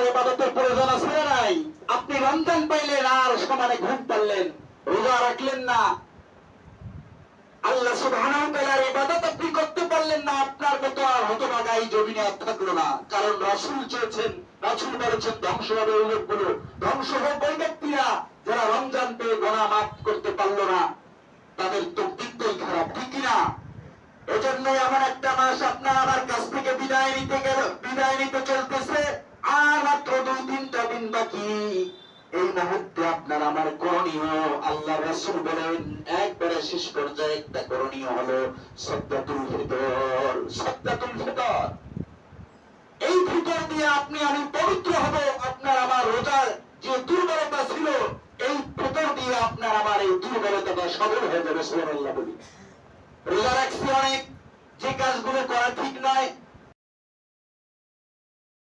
আপনার এবাদতের প্রয়োজন আছে নাই? আপনি রমজান পাইলেন আর সমানে ঘুম পারলেন রোজা রাখলেন না। আল্লাহ সুবহানাহু তাআলার ইবাদত আপনি করতে পারলেন না, আপনার মতো আর হতভাগা এই জমিনে আর থাকল না। কারণ রাসূল চেয়েছেন, রাসূল বলেছেন, ধ্বংস হবে ওই লোকগুলো। ধ্বংস হোক ওই ব্যক্তিরা যারা রমজান পেয়ে গোনা মাফ করতে পারল না, তাদের তো দিকটাই খারাপ, ঠিক না? এজন্যই আমার একটা মাস আপনার আমার কাছ থেকে বিদায় নিতে গেল, বিদায় নিতে আর দুই দিন এই মুহূর্তে আপনার আমার করণীয়, আল্লাহ রাসূল বলেন, একবারে শেষ পর্যায়ে একটা করণীয় হলো সদ্দাতুল ফিতর সদ্দাতুল ফিতর। এই ফিতর দিয়ে আপনি, আমি পবিত্র হব, আপনার আমার রোজার যে দুর্বলতা ছিল, এই ফিতর দিয়ে আপনার আমার এই দুর্বলতাটা সবল হয়ে যাবে, সুবহানাল্লাহ বলি। রোজা রাখছি অনেক, যে কাজগুলো করা ঠিক